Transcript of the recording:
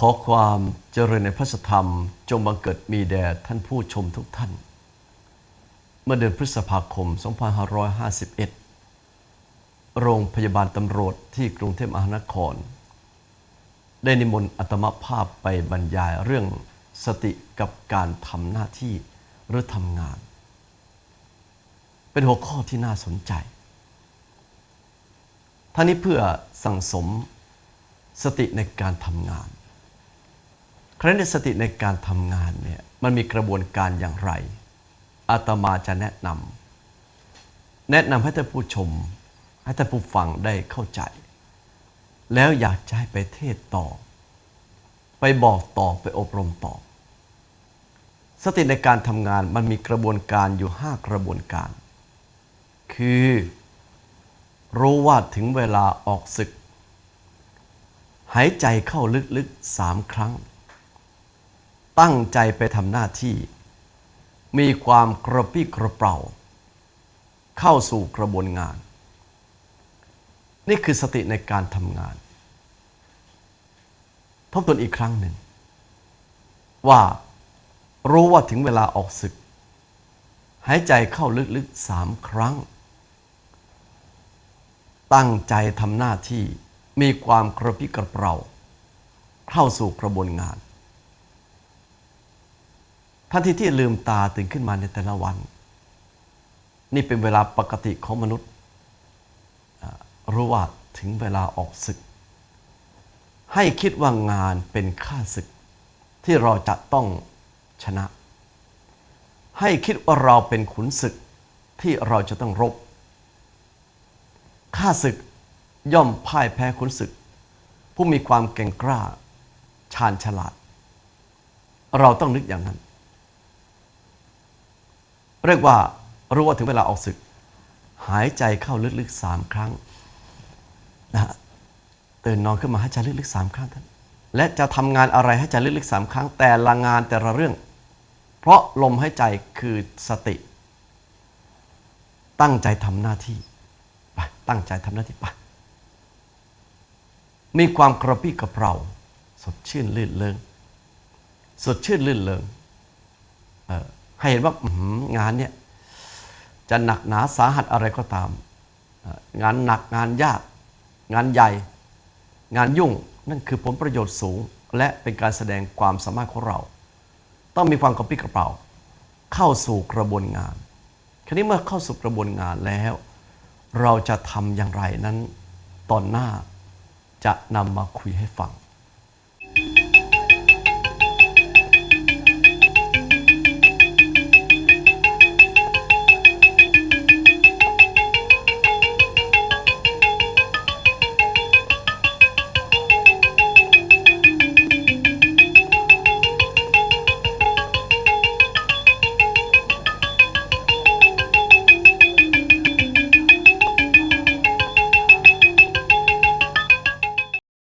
ขอความเจริญในพระธรรม จงบังเกิดมีแด่ท่านผู้ชมทุกท่าน เมื่อเดือนพฤษภาคม 2551 โรงพยาบาลตำรวจที่กรุงเทพมหานคร ได้นิมนต์อัตมภาพไปบรรยายเรื่องสติกับการทำหน้าที่หรือทำงาน เป็นหัวข้อที่น่าสนใจท่านี้เพื่อสั่งสมสติในการทำงาน ครั้นในสติในการทำงานเนี่ยมันมีกระบวนการอย่างไร อาตมาจะแนะนำแนะนำให้ท่านผู้ชม ให้ท่านผู้ฟังได้เข้าใจ แล้วอยากจะให้ไปเทศต่อ ไปบอกต่อไปอบรมต่อ สติในการทำงานมันมีกระบวนการอยู่ห้ากระบวนการ คือรู้ว่าถึงเวลาออกศึก หายใจเข้าลึกๆสามครั้ง ตั้งใจไปทำหน้าที่ มีความกระปี้กระเป๋าเข้าสู่กระบวนงาน นี่คือสติในการทำงาน ทบทวนอีกครั้งหนึ่ง ว่ารู้ว่าถึงเวลาออกศึก หายใจเข้าลึกๆสามครั้ง ตั้งใจทำหน้าที่มีความกระพิกระเปร่า เข้าสู่กระบวนงาน ทันทีที่ลืมตาตื่นขึ้นมาในแต่ละวัน นี่เป็นเวลาปกติของมนุษย์รู้ว่าถึงเวลาออกศึก ให้คิดว่างานเป็นค่าศึก ที่เราจะต้องชนะ ให้คิดว่าเราเป็นขุนศึกที่เราจะต้องรบข้าศึกย่อมพ่ายแพ้ขุนศึก ผู้มีความเก่งกล้าชาญฉลาด เราต้องนึกอย่างนั้น เรียกว่ารู้ว่าถึงเวลาออกศึก หายใจเข้าลึกๆสามครั้งนะตื่นนอนขึ้นมาหายใจลึกๆสามครั้งท่านและจะทำงานอะไรให้ใจลึกๆสามครั้ง แต่ละงานแต่ละเรื่อง เพราะลมหายใจคือสติ ตั้งใจทำหน้าที่ไปตั้งใจทำหน้าที่ไปมีความกระปี้กระเปร่าสดชื่นลื่นเริงสดชื่นลื่นเริงเออ ให้เห็นว่างานเนี่ยจะหนักหนาสาหัสอะไรก็ตาม งานหนักงานยาก งานใหญ่ งานยุ่งนั่นคือผลประโยชน์สูง และเป็นการแสดงความสามารถของเรา ต้องมีความกระปี้กระเป๋า เข้าสู่กระบวนงานคราวนี้เมื่อเข้าสู่กระบวนงานแล้ว เราจะทำอย่างไรนั้น ตอนหน้าจะนำมาคุยให้ฟัง